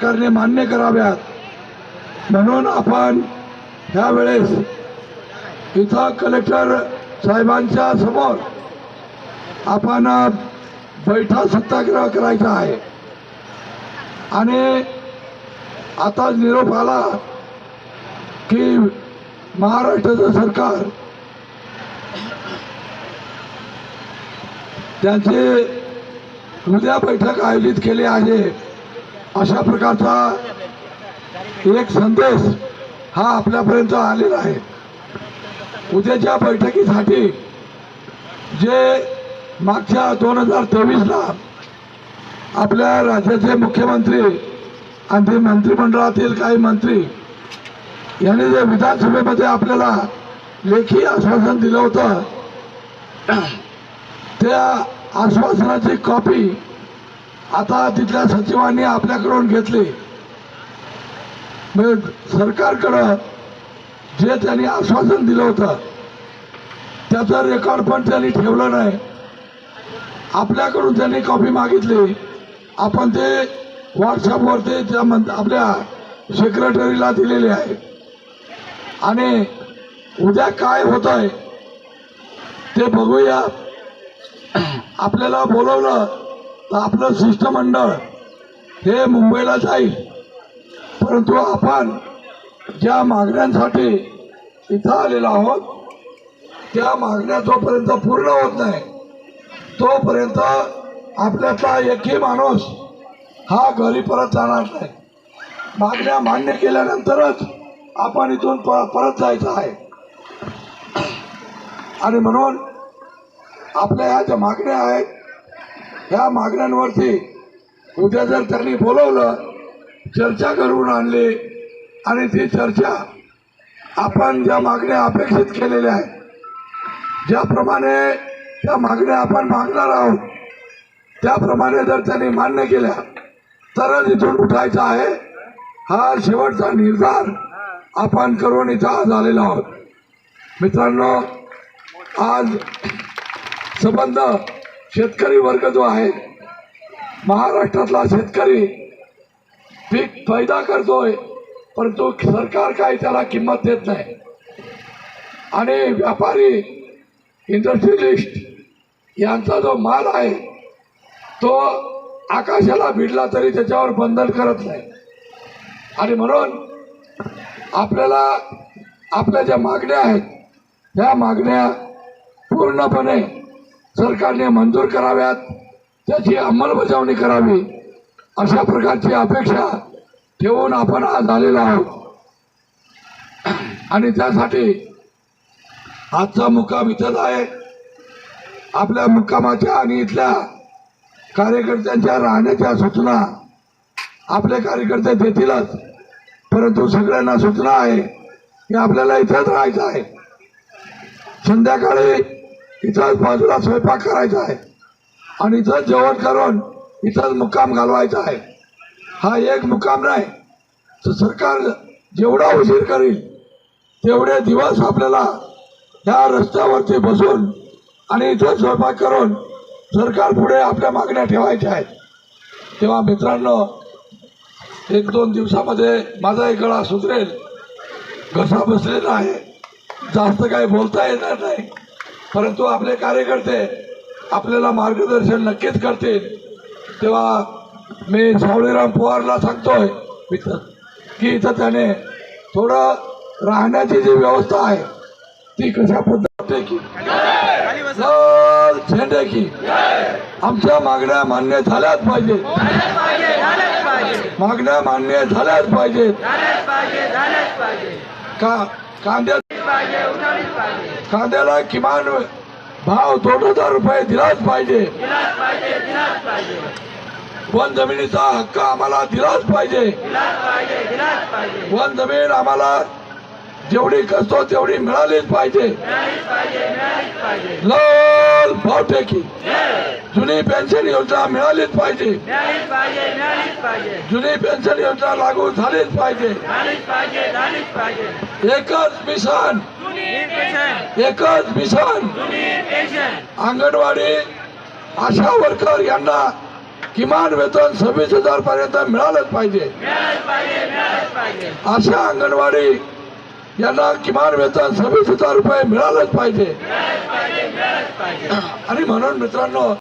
सरकारने मान्य कराव्यात. म्हणून आपण ह्यावेळेस इथं कलेक्टर साहेबांच्या समोर आपण बैठा सत्याग्रह करायचा आहे. आणि आता निरोप आला की महाराष्ट्राचं सरकार त्यांचे उद्या बैठक आयोजित केली आहे. अशा प्रकारचा एक संदेश हा आपल्यापर्यंत आलेला आहे. उद्याच्या बैठकीसाठी जे मागच्या दोन हजार तेवीसला आपल्या राज्याचे मुख्यमंत्री आणि ते मंत्रिमंडळातील काही मंत्री यांनी जे विधानसभेमध्ये आपल्याला लेखी आश्वासन दिलं होतं त्या आश्वासनाची कॉपी आता तिथल्या सचिवांनी आपल्याकडून घेतली. म्हणजे सरकारकडं जे त्यांनी आश्वासन दिलं होतं त्याचं रेकॉर्ड पण त्यांनी ठेवलं नाही. आपल्याकडून त्यांनी कॉपी मागितली. आपण ते व्हॉट्सअपवर ते त्या मंत आपल्या सेक्रेटरीला दिलेले आहे. आणि उद्या काय होत आहे ते बघूया. आपल्याला बोलवलं. आपलं शिष्टमंडळ हे मुंबईला जाईल परंतु आपण ज्या मागण्यांसाठी इथं आलेलो आहोत त्या मागण्या जोपर्यंत पूर्ण होत नाही तोपर्यंत आपल्यातला एकही माणूस हा घरी परत जाणार नाही. मागण्या मान्य केल्यानंतरच आपण इथून प परत जायचं आहे. आणि म्हणून आपल्या ह्या ज्या मागण्या आहेत ह्या मागण्यांवरती उद्या जर त्यांनी बोलवलं चर्चा करून आणली आणि ती चर्चा आपण ज्या मागण्या अपेक्षित केलेल्या आहेत ज्याप्रमाणे त्या मागण्या आपण मागणार आहोत त्याप्रमाणे जर त्यांनी मान्य केल्या तरच इथून उठायचं आहे. हा शेवटचा निर्धार आपण करून इथं आज आलेलो आहोत. मित्रांनो आज संबंध शेतकरी वर्ग जो आहे महाराष्ट्रातला शेतकरी पीक पैदा करतोय परंतु सरकार काही त्याला किंमत देत नाही. आणि व्यापारी इंडस्ट्रियलिस्ट यांचा जो माल आहे तो आकाशाला भिडला तरी त्याच्यावर बंधन करत नाही. आणि म्हणून आपल्याला आपल्या ज्या मागण्या आहेत त्या मागण्या पूर्णपणे सरकारने मंजूर कराव्यात त्याची अंमलबजावणी करावी. अशा प्रकारची अपेक्षा ठेवून आपण आज आलेलो आहोत. आणि त्यासाठी आजचा मुक्काम इथंच आहे. आपल्या मुक्कामाच्या आणि इथल्या कार्यकर्त्यांच्या राहण्याच्या सूचना आपले कार्यकर्ते देतीलच. परंतु सगळ्यांना सूचना आहे की आपल्याला इथंच राहायचं आहे. संध्याकाळी इथंच बाजूला स्वयंपाक करायचा आहे. आणि इथंच जेवण करून इथंच मुक्काम घालवायचा आहे. हा एक मुक्काम नाही. तर सरकार जेवढा उशीर करील तेवढे दिवस आपल्याला ह्या रस्त्यावरती बसून आणि इथं स्वयंपाक करून सरकार पुढे आपल्या मागण्या ठेवायच्या आहेत. तेव्हा मित्रांनो एक दोन दिवसामध्ये माझाही गळा सुधरेल. घसा बसलेला आहे. जास्त काही बोलता येणार नाही. परंतु आपले कार्यकर्ते आपल्याला मार्गदर्शन नक्कीच करतील. तेव्हा मी सावळीराम पवारला सांगतोय इथं की इथं त्याने थोडं राहण्याची जी व्यवस्था आहे ती कशा पद्धती की झेंडे की? आमच्या मागण्या मान्य झाल्याच पाहिजेत मागण्या मान्य झाल्याच पाहिजेत का कांद्या कांद्याला किमान भाव दोन हजार रुपये दिलाच पाहिजे. वन जमिनीचा हक्क आम्हाला दिलाच पाहिजे. वन जमीन आम्हाला जेवढी कसतो तेवढी मिळालीच पाहिजे. लाल भावटेकी. जुनी पेन्शन योजना मिळालीच पाहिजे. जुनी पेन्शन योजना लागू झालीच पाहिजे. एकच मिशन. एकच मिशन. अंगणवाडी आशा वर्कर यांना किमान वेतन सव्वीस हजार पर्यंत मिळालंच पाहिजे. आशा अंगणवाडी यांना किमान वेतन सव्वीस हजार रुपये मिळालंच पाहिजे. आणि म्हणून मित्रांनो